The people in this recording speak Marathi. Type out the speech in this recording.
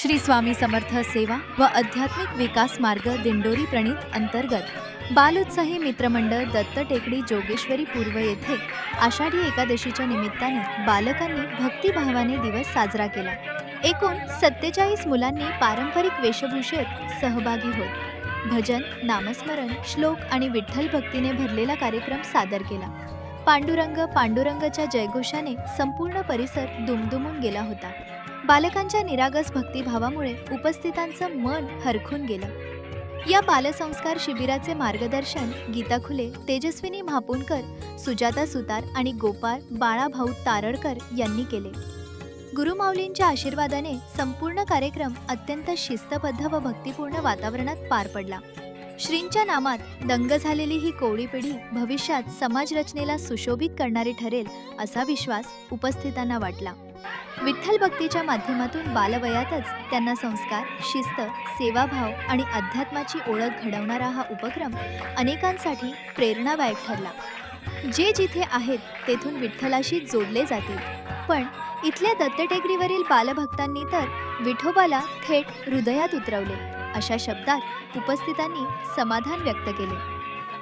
श्री स्वामी समर्थ सेवा व आध्यात्मिक विकास मार्ग दिंडोरी प्रणित अंतर्गत बालोत्साही मित्रमंडळ दत्त टेकडी जोगेश्वरी पूर्व येथे आषाढी एकादशीच्या निमित्ताने बालकांनी भक्तिभावाने दिवस साजरा केला. एकूण सत्तेचाळीस मुलांनी पारंपरिक वेशभूषेत सहभागी होत. भजन नामस्मरण श्लोक आणि विठ्ठल भक्तीने भरलेला कार्यक्रम सादर केला. पांडुरंग पांडुरंगच्या जयघोषाने संपूर्ण परिसर दुमदुमून गेला होता. बालकांच्या निरागस भक्तिभावामुळे उपस्थितांचं मन हरखून गेलं. या बालसंस्कार शिबिराचे मार्गदर्शन गीता खुले तेजस्विनी म्हापुणकर सुजाता सुतार आणि गोपाळ बाळाभाऊ तारडकर यांनी केले. गुरुमाऊलींच्या आशीर्वादाने संपूर्ण कार्यक्रम अत्यंत शिस्तबद्ध व भक्तिपूर्ण वातावरणात पार पडला. श्रींच्या नामात दंग झालेली ही कोवळी पिढी भविष्यात समाज रचनेला सुशोभित करणारी ठरेल असा विश्वास उपस्थितांना वाटला. विठ्ठल भक्तीच्या माध्यमातून बालवयातच त्यांना संस्कार शिस्त सेवाभाव आणि अध्यात्माची ओळख घडवणारा हा उपक्रम अनेकांसाठी प्रेरणादायक ठरला. जे जिथे आहेत तेथून विठ्ठलाशी जोडले जातील. पण इथल्या दत्तटेकडीवरील बालभक्तांनी तर विठोबाला थेट हृदयात उतरवले अशा शब्दात उपस्थितांनी समाधान व्यक्त केले.